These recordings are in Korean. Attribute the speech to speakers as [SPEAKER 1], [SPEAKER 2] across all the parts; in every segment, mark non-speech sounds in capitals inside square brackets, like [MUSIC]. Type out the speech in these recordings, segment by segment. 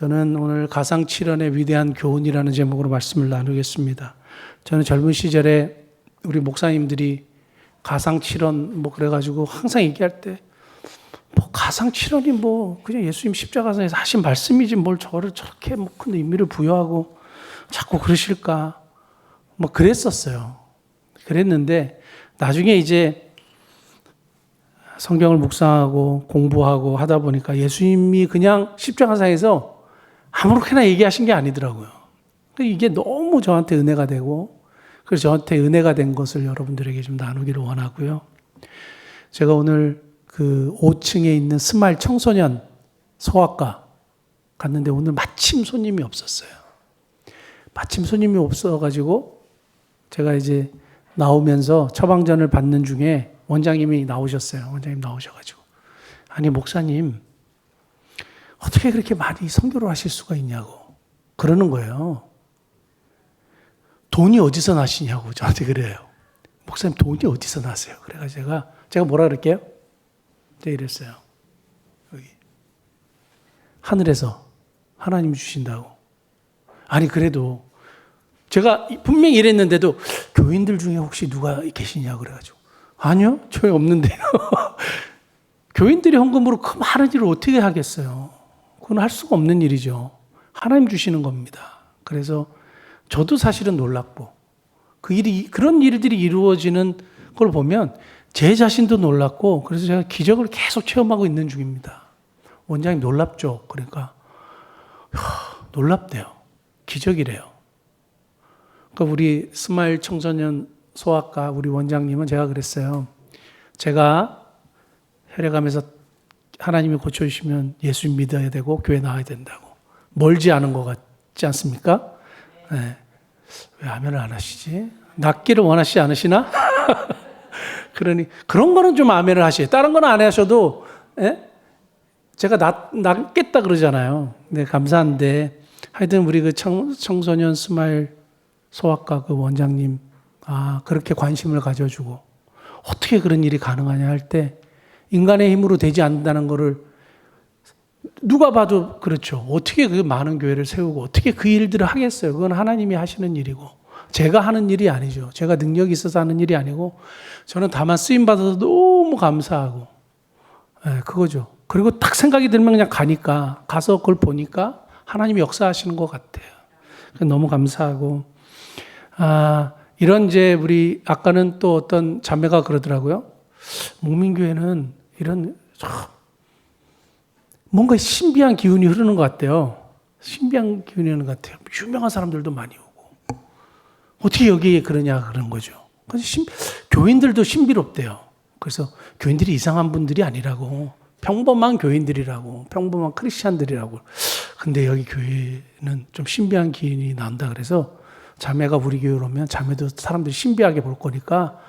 [SPEAKER 1] 저는 오늘 가상 칠언의 위대한 교훈이라는 제목으로 말씀을 나누겠습니다. 저는 젊은 시절에 우리 목사님들이 가상 칠언 뭐 그래가지고 항상 얘기할 때 뭐 가상 칠언이 뭐 그냥 예수님 십자가상에서 하신 말씀이지 뭘 저를 저렇게 뭐 큰 의미를 부여하고 자꾸 그러실까 뭐 그랬었어요. 그랬는데 나중에 이제 성경을 묵상하고 공부하고 하다 보니까 예수님이 그냥 십자가상에서 아무렇게나 얘기하신 게 아니더라고요. 이게 너무 저한테 은혜가 되고 그래서 저한테 은혜가 된 것을 여러분들에게 좀 나누기를 원하고요. 제가 오늘 그 5층에 있는 스마일 청소년 소아과 갔는데 오늘 마침 손님이 없었어요. 마침 손님이 없어가지고 제가 이제 나오면서 처방전을 받는 중에 원장님이 나오셨어요. 원장님 나오셔가지고 아니 목사님 어떻게 그렇게 많이 선교를 하실 수가 있냐고 그러는 거예요. 돈이 어디서 나시냐고 저한테 그래요. 목사님 돈이 어디서 나세요? 그래가지고 제가 제가 뭐라 그럴게요? 제가 이랬어요. 여기 하늘에서 하나님 주신다고. 아니 그래도 제가 분명히 이랬는데도 교인들 중에 혹시 누가 계시냐 그래가지고 아니요 저희 없는데요. [LAUGHS] 교인들이 헌금으로 그 많은 일을 어떻게 하겠어요? 그건 할 수가 없는 일이죠. 하나님 주시는 겁니다. 그래서 저도 사실은 놀랐고 그 일이 그런 일들이 이루어지는 걸 보면 제 자신도 놀랐고 그래서 제가 기적을 계속 체험하고 있는 중입니다. 원장님 놀랍죠? 그러니까 하, 놀랍대요. 기적이래요. 그러니까 우리 스마일 청소년 소아과 우리 원장님은 제가 그랬어요. 제가 혈액하면서 하나님이 고쳐주시면 예수 믿어야 되고 교회 나와야 된다고. 멀지 않은 것 같지 않습니까? 네. 왜 아멘을 안 하시지? 낫기를 원하시지 않으시나? [LAUGHS] 그러니 그런 거는 좀 아멘을 하시요 다른 거는 안 하셔도 예? 제가 낫, 낫겠다 그러잖아요. 네, 감사한데 하여튼 우리 그 청, 청소년 스마일 소아과 그 원장님 아 그렇게 관심을 가져주고 어떻게 그런 일이 가능하냐 할 때 인간의 힘으로 되지 않는다는 거를 누가 봐도 그렇죠. 어떻게 그 많은 교회를 세우고 어떻게 그 일들을 하겠어요. 그건 하나님이 하시는 일이고 제가 하는 일이 아니죠. 제가 능력이 있어서 하는 일이 아니고 저는 다만 쓰임 받아서 너무 감사하고 네, 그거죠. 그리고 딱 생각이 들면 그냥 가니까 가서 그걸 보니까 하나님이 역사하시는 것 같아요. 너무 감사하고 아 이런 이제 우리 아까는 또 어떤 자매가 그러더라고요. 목민교회는 이런 뭔가 신비한 기운이 흐르는 것 같아요. 신비한 기운이 흐르는 것 같아요. 유명한 사람들도 많이 오고. 어떻게 여기에 그러냐 그런 거죠. 그래서 신, 교인들도 신비롭대요. 그래서 교인들이 이상한 분들이 아니라고. 평범한 교인들이라고. 평범한 크리스찬들이라고. 근데 여기 교회는 좀 신비한 기운이 난다 그래서 자매가 우리 교회로 오면 자매도 사람들이 신비하게 볼 거니까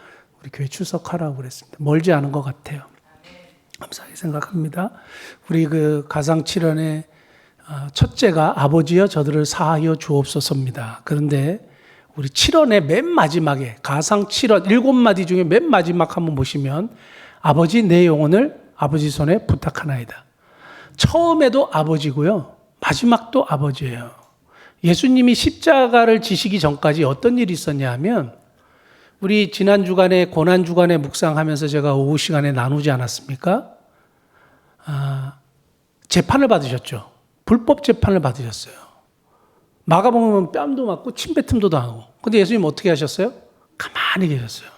[SPEAKER 1] 우리 교회 출석하라고 그랬습니다. 멀지 않은 것 같아요. 감사하게 생각합니다. 우리 그 가상 칠언의 아, 첫째가 아버지여 저들을 사하여 주옵소서입니다. 그런데 우리 칠언의 맨 마지막에 가상 칠언 일곱 마디 중에 맨 마지막 한번 보시면 아버지 내 영혼을 아버지 손에 부탁하나이다. 처음에도 아버지고요. 마지막도 아버지예요. 예수님이 십자가를 지시기 전까지 어떤 일이 있었냐 하면 우리 지난 주간에 고난 주간에 묵상하면서 제가 오후 시간에 나누지 않았습니까? 아, 재판을 받으셨죠. 불법 재판을 받으셨어요. 마가복음은 뺨도 맞고 침뱉음도 당하고. 근데 예수님 어떻게 하셨어요? 가만히 계셨어요.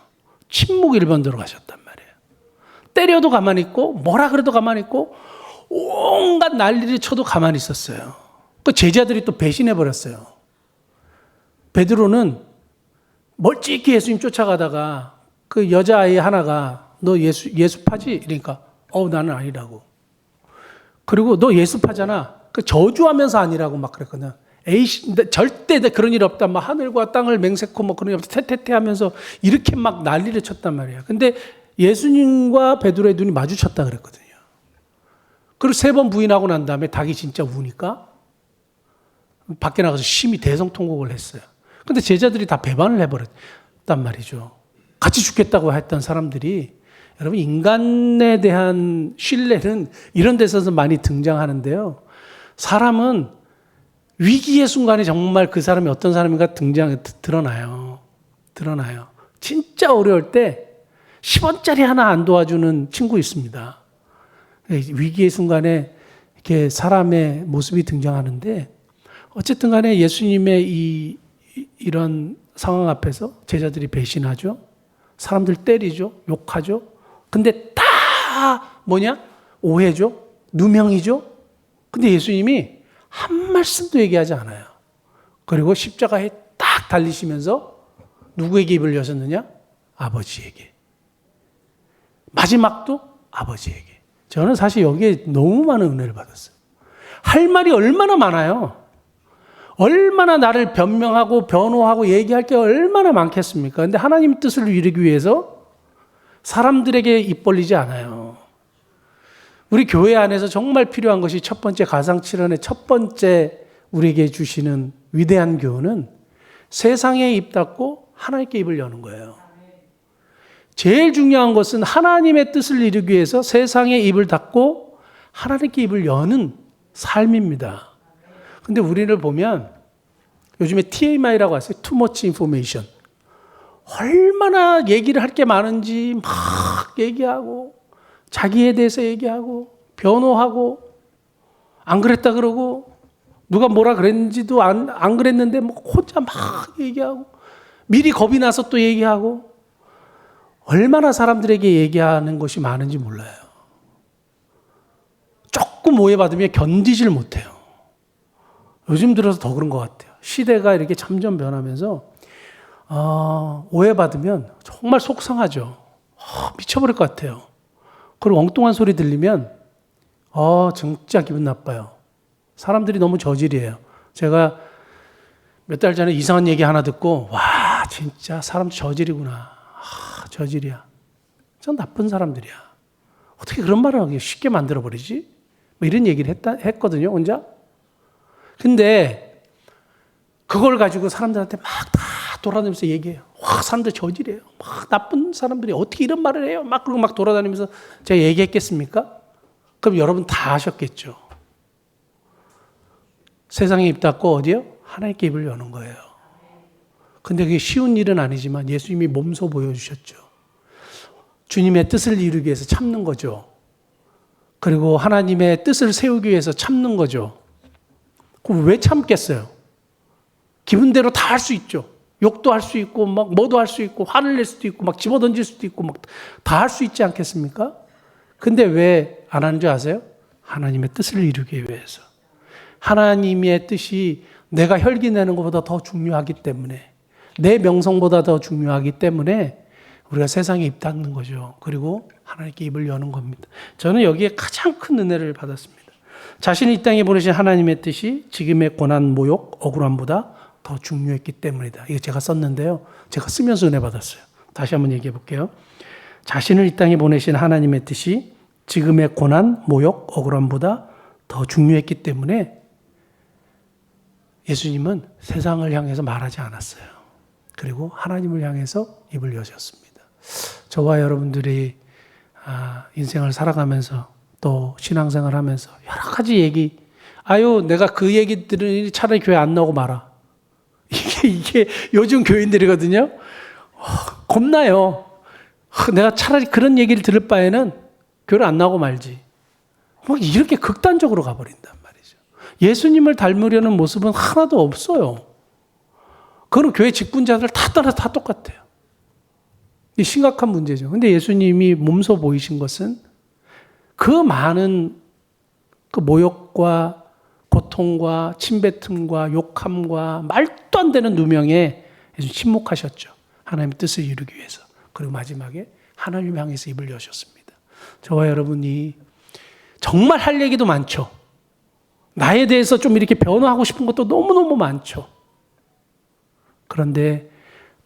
[SPEAKER 1] 침묵 일변대로 가셨단 말이에요. 때려도 가만히 있고 뭐라 그래도 가만히 있고 온갖 난리를 쳐도 가만히 있었어요. 그 제자들이 또 배신해 버렸어요. 베드로는 멀찍이 예수님 쫓아가다가 그 여자아이 하나가 너 예수, 예수파지? 그러니까 어 나는 아니라고. 그리고 너 예수파잖아. 그 저주하면서 아니라고 막 그랬거든. 에이, 절대 그런 일 없다. 막 하늘과 땅을 맹세코 뭐 그런 일 없다. 태태태 하면서 이렇게 막 난리를 쳤단 말이야. 근데 예수님과 베드로의 눈이 마주쳤다 그랬거든요. 그리고 세 번 부인하고 난 다음에 닭이 진짜 우니까 밖에 나가서 심히 대성통곡을 했어요. 근데 제자들이 다 배반을 해버렸단 말이죠. 같이 죽겠다고 했던 사람들이 여러분 인간에 대한 신뢰는 이런 데서 많이 등장하는데요. 사람은 위기의 순간에 정말 그 사람이 어떤 사람인가 등장, 드러나요. 드러나요. 진짜 어려울 때 10원짜리 하나 안 도와주는 친구 있습니다. 위기의 순간에 이렇게 사람의 모습이 등장하는데 어쨌든 간에 예수님의 이, 이- 이런 상황 앞에서 제자들이 배신하죠. 사람들 때리죠. 욕하죠. 근데 다 뭐냐? 오해죠. 누명이죠. 근데 예수님이 한 말씀도 얘기하지 않아요. 그리고 십자가에 딱 달리시면서 누구에게 입을 여셨느냐? 아버지에게. 마지막도 아버지에게. 저는 사실 여기에 너무 많은 은혜를 받았어요. 할 말이 얼마나 많아요. 얼마나 나를 변명하고 변호하고 얘기할 게 얼마나 많겠습니까? 근데 하나님 뜻을 이루기 위해서 사람들에게 입 벌리지 않아요. 우리 교회 안에서 정말 필요한 것이 첫 번째 가상칠언의 첫 번째 우리에게 주시는 위대한 교훈은 세상에 입 닫고 하나님께 입을 여는 거예요. 제일 중요한 것은 하나님의 뜻을 이루기 위해서 세상에 입을 닫고 하나님께 입을 여는 삶입니다. 근데 우리를 보면 요즘에 TMI라고 하세요. Too much information. 얼마나 얘기를 할 게 많은지 막 얘기하고 자기에 대해서 얘기하고 변호하고 안 그랬다 그러고 누가 뭐라 그랬는지도 안, 안 그랬는데 뭐 혼자 막 얘기하고 미리 겁이 나서 또 얘기하고 얼마나 사람들에게 얘기하는 것이 많은지 몰라요. 조금 오해받으면 견디질 못해요. 요즘 들어서 더 그런 것 같아요. 시대가 이렇게 점점 변하면서 어, 오해받으면 정말 속상하죠. 어, 미쳐버릴 것 같아요. 그리고 엉뚱한 소리 들리면 어, 진짜 기분 나빠요. 사람들이 너무 저질이에요. 제가 몇 달 전에 이상한 얘기 하나 듣고 와 진짜 사람 저질이구나. 아, 저질이야. 전 나쁜 사람들이야. 어떻게 그런 말을 하게 쉽게 만들어 버리지? 뭐 이런 얘기를 했다, 했거든요, 혼자. 근데 그걸 가지고 사람들한테 막 다 돌아다니면서 얘기해요. 와, 사람들 저질이에요. 막 나쁜 사람들이 어떻게 이런 말을 해요? 막 그러고 막 돌아다니면서 제가 얘기했겠습니까? 그럼 여러분 다 하셨겠죠. 세상에 입 닫고 어디요? 하나님께 입을 여는 거예요. 근데 그게 쉬운 일은 아니지만 예수님이 몸소 보여주셨죠. 주님의 뜻을 이루기 위해서 참는 거죠. 그리고 하나님의 뜻을 세우기 위해서 참는 거죠. 그럼 왜 참겠어요? 기분대로 다 할 수 있죠. 욕도 할 수 있고, 막 뭐도 할 수 있고, 화를 낼 수도 있고, 막 집어 던질 수도 있고, 막 다 할 수 있지 않겠습니까? 근데 왜 안 하는 줄 아세요? 하나님의 뜻을 이루기 위해서. 하나님의 뜻이 내가 혈기 내는 것보다 더 중요하기 때문에, 내 명성보다 더 중요하기 때문에 우리가 세상에 입 닫는 거죠. 그리고 하나님께 입을 여는 겁니다. 저는 여기에 가장 큰 은혜를 받았습니다. 자신을 이 땅에 보내신 하나님의 뜻이 지금의 고난, 모욕, 억울함보다 더 중요했기 때문이다. 이거 제가 썼는데요. 제가 쓰면서 은혜 받았어요. 다시 한번 얘기해 볼게요. 자신을 이 땅에 보내신 하나님의 뜻이 지금의 고난, 모욕, 억울함보다 더 중요했기 때문에 예수님은 세상을 향해서 말하지 않았어요. 그리고 하나님을 향해서 입을 여셨습니다. 저와 여러분들이 아, 인생을 살아가면서 또 신앙생활 하면서 여러 가지 얘기, 아유, 내가 그 얘기 들으니 차라리 교회 안 나오고 말아. [LAUGHS] 이게, 이게 요즘 교인들이거든요. 어, 겁나요. 어, 내가 차라리 그런 얘기를 들을 바에는 교회를 안 나오고 말지. 막 이렇게 극단적으로 가버린단 말이죠. 예수님을 닮으려는 모습은 하나도 없어요. 그건 교회 직분자들 다 따라 다 똑같아요. 이 심각한 문제죠. 근데 예수님이 몸소 보이신 것은 그 많은 그 모욕과 고통과 침뱉음과 욕함과 말도 안 되는 누명에 침묵하셨죠. 하나님의 뜻을 이루기 위해서. 그리고 마지막에 하나님 향해서 입을 여셨습니다. 저와 여러분이 정말 할 얘기도 많죠. 나에 대해서 좀 이렇게 변화하고 싶은 것도 너무너무 많죠. 그런데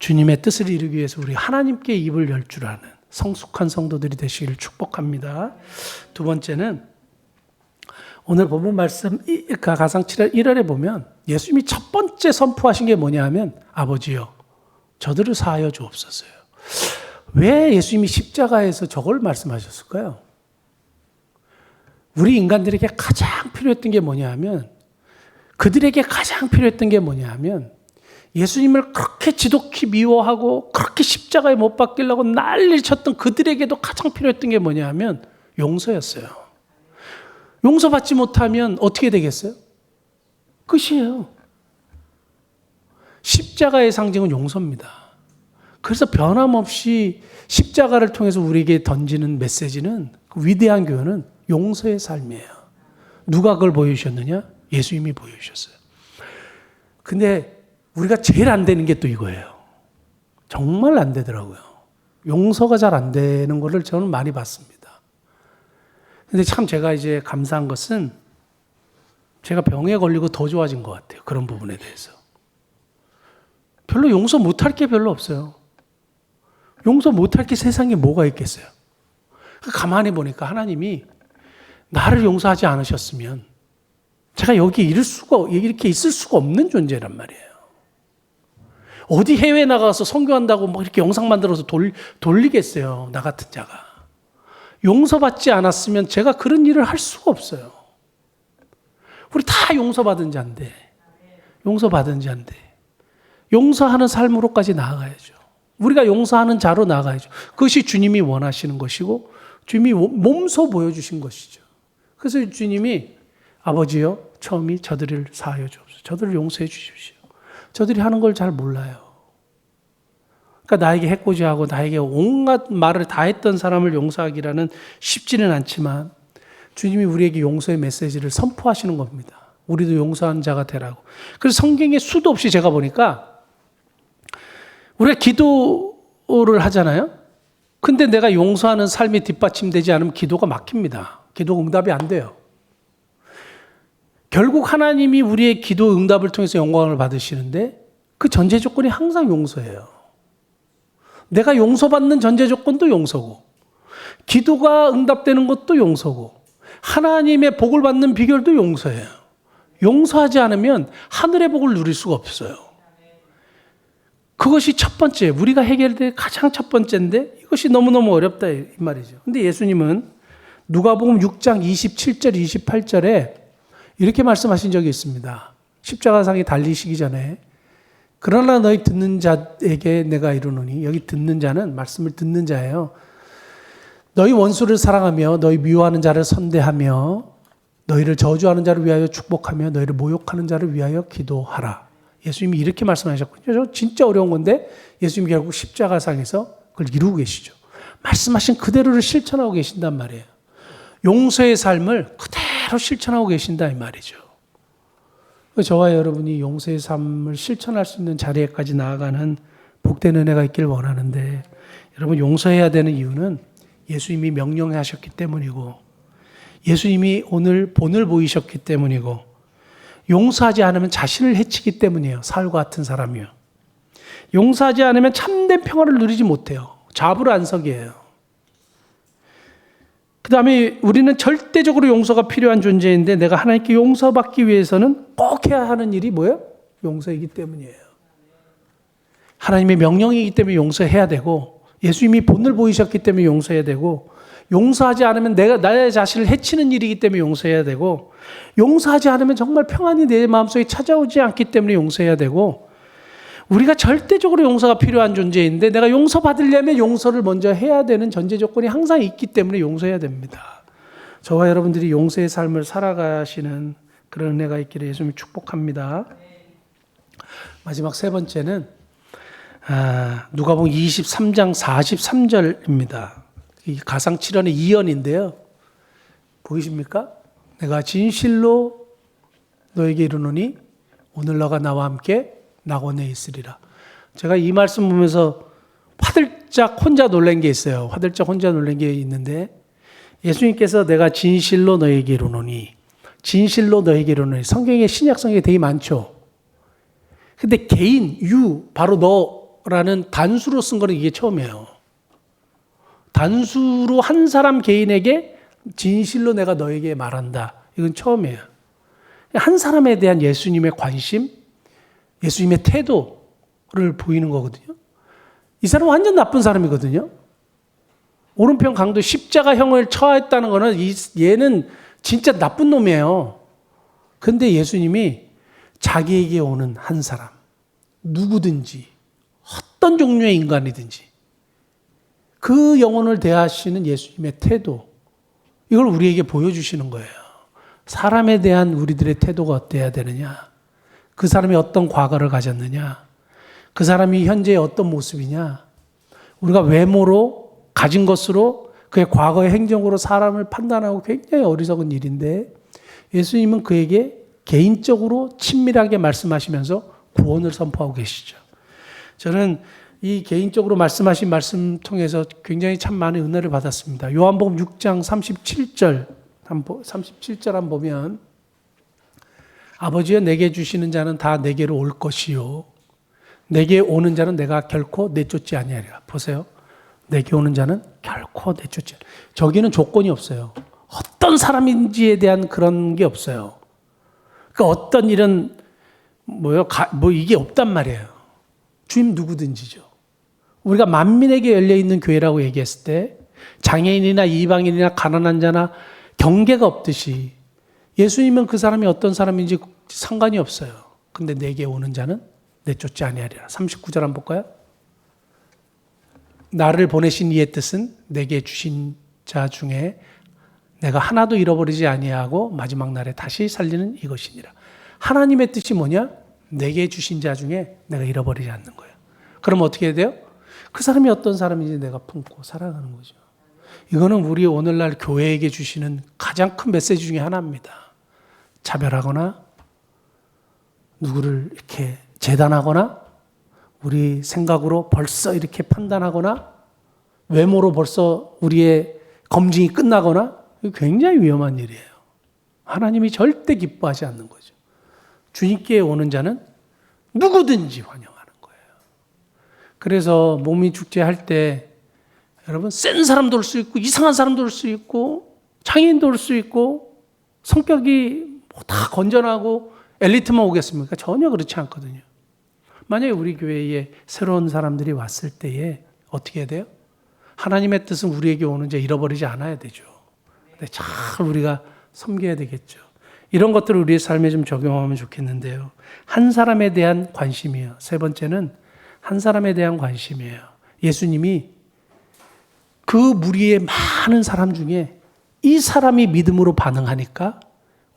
[SPEAKER 1] 주님의 뜻을 이루기 위해서 우리 하나님께 입을 열 줄 아는 성숙한 성도들이 되시기를 축복합니다. 두 번째는 오늘 본문 말씀 가상 7월 1월에 보면 예수님이 첫 번째 선포하신 게 뭐냐 하면 아버지요 저들을 사하여 주옵소서요. 왜 예수님이 십자가에서 저걸 말씀하셨을까요? 우리 인간들에게 가장 필요했던 게 뭐냐 하면 그들에게 가장 필요했던 게 뭐냐 하면 예수님을 그렇게 지독히 미워하고 그렇게 십자가에 못 박히려고 난리를 쳤던 그들에게도 가장 필요했던 게 뭐냐 하면 용서였어요. 용서받지 못하면 어떻게 되겠어요? 끝이에요. 십자가의 상징은 용서입니다. 그래서 변함없이 십자가를 통해서 우리에게 던지는 메시지는 그 위대한 교회는 용서의 삶이에요. 누가 그걸 보여주셨느냐? 예수님이 보여주셨어요. 근데 우리가 제일 안 되는 게 또 이거예요. 정말 안 되더라고요. 용서가 잘 안 되는 거를 저는 많이 봤습니다. 근데 참 제가 이제 감사한 것은 제가 병에 걸리고 더 좋아진 것 같아요. 그런 부분에 대해서. 별로 용서 못할 게 별로 없어요. 용서 못할 게 세상에 뭐가 있겠어요? 가만히 보니까 하나님이 나를 용서하지 않으셨으면 제가 여기 이럴 수가, 이렇게 있을 수가 없는 존재란 말이에요. 어디 해외 나가서 선교한다고 뭐 이렇게 영상 만들어서 돌, 돌리겠어요. 나 같은 자가. 용서받지 않았으면 제가 그런 일을 할 수가 없어요. 우리 다 용서받은 자인데, 용서받은 자인데, 용서하는 삶으로까지 나아가야죠. 우리가 용서하는 자로 나아가야죠. 그것이 주님이 원하시는 것이고, 주님이 몸소 보여주신 것이죠. 그래서 주님이 아버지요, 처음이 저들을 사하여 주옵소서. 저들을 용서해 주십시오. 저들이 하는 걸 잘 몰라요. 그러니까 나에게 해코지하고 나에게 온갖 말을 다 했던 사람을 용서하기라는 쉽지는 않지만 주님이 우리에게 용서의 메시지를 선포하시는 겁니다. 우리도 용서한 자가 되라고. 그래서 성경에 수도 없이 제가 보니까 우리가 기도를 하잖아요. 근데 내가 용서하는 삶이 뒷받침되지 않으면 기도가 막힙니다. 기도 응답이 안 돼요. 결국 하나님이 우리의 기도 응답을 통해서 영광을 받으시는데 그 전제 조건이 항상 용서예요. 내가 용서받는 전제 조건도 용서고, 기도가 응답되는 것도 용서고, 하나님의 복을 받는 비결도 용서예요. 용서하지 않으면 하늘의 복을 누릴 수가 없어요. 그것이 첫 번째, 우리가 해결될 가장 첫 번째인데 이것이 너무너무 어렵다 이 말이죠. 근데 예수님은 누가복음 6장 27절 28절에 이렇게 말씀하신 적이 있습니다. 십자가상에 달리시기 전에 그러나 너희 듣는 자에게 내가 이르노니 여기 듣는 자는 말씀을 듣는 자예요. 너희 원수를 사랑하며 너희 미워하는 자를 선대하며 너희를 저주하는 자를 위하여 축복하며 너희를 모욕하는 자를 위하여 기도하라. 예수님이 이렇게 말씀하셨거든요. 진짜 어려운 건데 예수님이 결국 십자가상에서 그걸 이루고 계시죠. 말씀하신 그대로를 실천하고 계신단 말이에요. 용서의 삶을 그대로 실천하고 계신다 이 말이죠. 저와 여러분이 용서의 삶을 실천할 수 있는 자리에까지 나아가는 복된 은혜가 있길 원하는데 여러분 용서해야 되는 이유는 예수님이 명령하셨기 때문이고 예수님이 오늘 본을 보이셨기 때문이고 용서하지 않으면 자신을 해치기 때문이에요. 사울과 같은 사람이요. 용서하지 않으면 참된 평화를 누리지 못해요. 자불안석이에요. 그 다음에 우리는 절대적으로 용서가 필요한 존재인데 내가 하나님께 용서받기 위해서는 꼭 해야 하는 일이 뭐예요? 용서이기 때문이에요. 하나님의 명령이기 때문에 용서해야 되고 예수님이 본을 보이셨기 때문에 용서해야 되고 용서하지 않으면 내가 나의 자신을 해치는 일이기 때문에 용서해야 되고 용서하지 않으면 정말 평안이 내 마음속에 찾아오지 않기 때문에 용서해야 되고 우리가 절대적으로 용서가 필요한 존재인데 내가 용서받으려면 용서를 먼저 해야 되는 전제 조건이 항상 있기 때문에 용서해야 됩니다. 저와 여러분들이 용서의 삶을 살아가시는 그런 은혜가 있기를 예수님 축복합니다. 마지막 세 번째는 아, 누가복음 23장 43절입니다. 이 가상 칠언의 이언인데요. 보이십니까? 내가 진실로 너에게 이르노니 오늘 너가 나와 함께 낙원에 있으리라. 제가 이 말씀 보면서 화들짝 혼자 놀란 게 있어요. 화들짝 혼자 놀란 게 있는데 예수님께서 내가 진실로 너에게 이르노니 진실로 너에게 이르노니 성경에 신약 성경에 되게 많죠. 근데 개인 유 바로 너라는 단수로 쓴 거는 이게 처음이에요. 단수로 한 사람 개인에게 진실로 내가 너에게 말한다. 이건 처음이에요. 한 사람에 대한 예수님의 관심, 예수님의 태도를 보이는 거거든요. 이 사람은 완전 나쁜 사람이거든요. 오른편 강도 십자가형을 처했다는 거는 이, 얘는 진짜 나쁜 놈이에요. 근데 예수님이 자기에게 오는 한 사람, 누구든지, 어떤 종류의 인간이든지, 그 영혼을 대하시는 예수님의 태도, 이걸 우리에게 보여주시는 거예요. 사람에 대한 우리들의 태도가 어때야 되느냐? 그 사람이 어떤 과거를 가졌느냐? 그 사람이 현재 어떤 모습이냐? 우리가 외모로 가진 것으로 그의 과거의 행정으로 사람을 판단하고 굉장히 어리석은 일인데 예수님은 그에게 개인적으로 친밀하게 말씀하시면서 구원을 선포하고 계시죠. 저는 이 개인적으로 말씀하신 말씀 통해서 굉장히 참 많은 은혜를 받았습니다. 요한복음 6장 37절 37절 한 보면 아버지여 내게 주시는 자는 다 내게로 올 것이요 내게 오는 자는 내가 결코 내쫓지 아니하리라. 보세요. 내게 오는 자는 결코 내쫓지. 않- 저기는 조건이 없어요. 어떤 사람인지에 대한 그런 게 없어요. 그 어떤 일은 뭐요? 가- 뭐 이게 없단 말이에요. 주님 누구든지죠. 우리가 만민에게 열려 있는 교회라고 얘기했을 때 장애인이나 이방인이나 가난한 자나 경계가 없듯이 예수님은 그 사람이 어떤 사람인지 상관이 없어요. 근데 내게 오는 자는 내쫓지 아니하리라. 39절 한번 볼까요? 나를 보내신 이의 뜻은 내게 주신 자 중에 내가 하나도 잃어버리지 아니하고 마지막 날에 다시 살리는 이것이니라. 하나님의 뜻이 뭐냐? 내게 주신 자 중에 내가 잃어버리지 않는 거예요. 그럼 어떻게 해야 돼요? 그 사람이 어떤 사람인지 내가 품고 살아가는 거죠. 이거는 우리 오늘날 교회에게 주시는 가장 큰 메시지 중에 하나입니다. 차별하거나 누구를 이렇게 재단하거나 우리 생각으로 벌써 이렇게 판단하거나 외모로 벌써 우리의 검증이 끝나거나 굉장히 위험한 일이에요. 하나님이 절대 기뻐하지 않는 거죠. 주님께 오는 자는 누구든지 환영하는 거예요. 그래서 몸이 축제 할 때 여러분 센 사람도 올 수 있고 이상한 사람도 올 수 있고 장애인도 올 수 있고 성격이 뭐 다 건전하고 엘리트만 오겠습니까? 전혀 그렇지 않거든요. 만약에 우리 교회에 새로운 사람들이 왔을 때에 어떻게 해야 돼요? 하나님의 뜻은 우리에게 오는 자 잃어버리지 않아야 되죠. 근데 잘 우리가 섬겨야 되겠죠. 이런 것들을 우리의 삶에 좀 적용하면 좋겠는데요. 한 사람에 대한 관심이에요. 세 번째는 한 사람에 대한 관심이에요. 예수님이 그 무리의 많은 사람 중에 이 사람이 믿음으로 반응하니까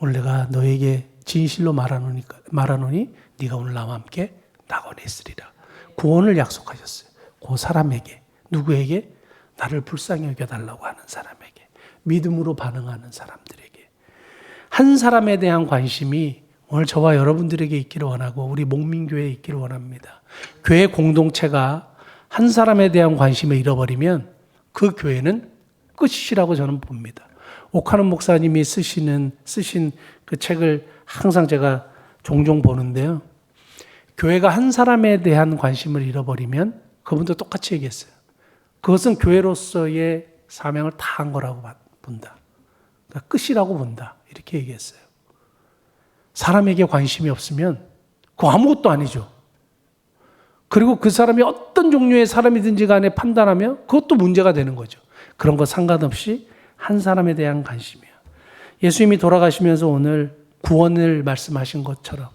[SPEAKER 1] 오늘 내가 너에게 진실로 말하노니까 말하노니 네가 오늘 나와 함께 낙원에 있으리라. 구원을 약속하셨어요. 그 사람에게 누구에게 나를 불쌍히 여겨 달라고 하는 사람에게 믿음으로 반응하는 사람들에게 한 사람에 대한 관심이 오늘 저와 여러분들에게 있기를 원하고 우리 목민교회에 있기를 원합니다. 교회 공동체가 한 사람에 대한 관심을 잃어버리면 그 교회는 끝이라고 저는 봅니다. 옥하는 목사님이 쓰시는 쓰신 그 책을 항상 제가 종종 보는데요. 교회가 한 사람에 대한 관심을 잃어버리면 그분도 똑같이 얘기했어요. 그것은 교회로서의 사명을 다 한 거라고 본다. 그러니까 끝이라고 본다. 이렇게 얘기했어요. 사람에게 관심이 없으면 그거 아무것도 아니죠. 그리고 그 사람이 어떤 종류의 사람이든지 간에 판단하면 그것도 문제가 되는 거죠. 그런 거 상관없이 한 사람에 대한 관심이에요. 예수님이 돌아가시면서 오늘 구원을 말씀하신 것처럼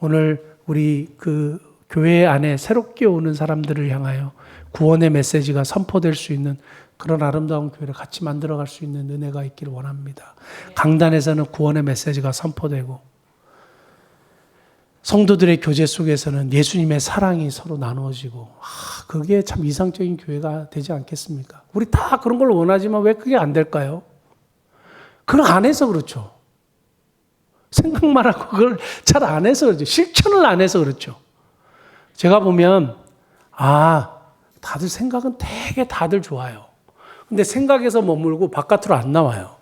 [SPEAKER 1] 오늘 우리 그 교회 안에 새롭게 오는 사람들을 향하여 구원의 메시지가 선포될 수 있는 그런 아름다운 교회를 같이 만들어갈 수 있는 은혜가 있기를 원합니다. 강단에서는 구원의 메시지가 선포되고 성도들의 교제 속에서는 예수님의 사랑이 서로 나누어지고 아, 그게 참 이상적인 교회가 되지 않겠습니까? 우리 다 그런 걸 원하지만 왜 그게 안 될까요? 그걸 안 해서 그렇죠. 생각만 하고 그걸 잘 안 해서 그렇죠. 실천을 안 해서 그렇죠. 제가 보면 아 다들 생각은 되게 다들 좋아요. 근데 생각에서 머물고 바깥으로 안 나와요.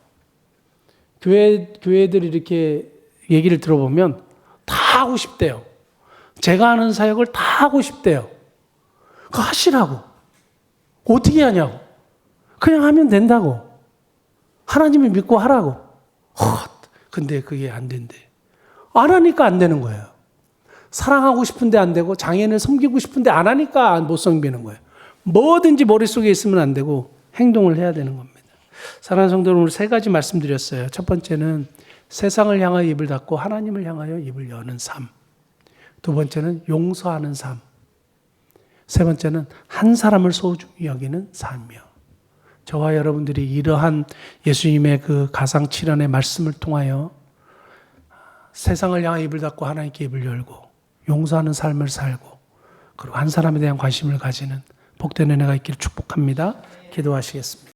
[SPEAKER 1] 교회 교회들이 이렇게 얘기를 들어보면 다 하고 싶대요. 제가 하는 사역을 다 하고 싶대요. 그거 하시라고. 어떻게 하냐고. 그냥 하면 된다고. 하나님을 믿고 하라고. 헛. 근데 그게 안 된대. 안 하니까 안 되는 거예요. 사랑하고 싶은데 안 되고 장애인을 섬기고 싶은데 안 하니까 못 섬기는 거예요. 뭐든지 머릿속에 있으면 안 되고 행동을 해야 되는 겁니다. 사랑하는 성도 여러분, 세 가지 말씀드렸어요. 첫 번째는 세상을 향하여 입을 닫고 하나님을 향하여 입을 여는 삶. 두 번째는 용서하는 삶. 세 번째는 한 사람을 소중히 여기는 삶이요. 저와 여러분들이 이러한 예수님의 그 가상 칠연의 말씀을 통하여 세상을 향해 입을 닫고 하나님께 입을 열고 용서하는 삶을 살고 그리고 한 사람에 대한 관심을 가지는 복된 은혜가 있기를 축복합니다. 기도하시겠습니다.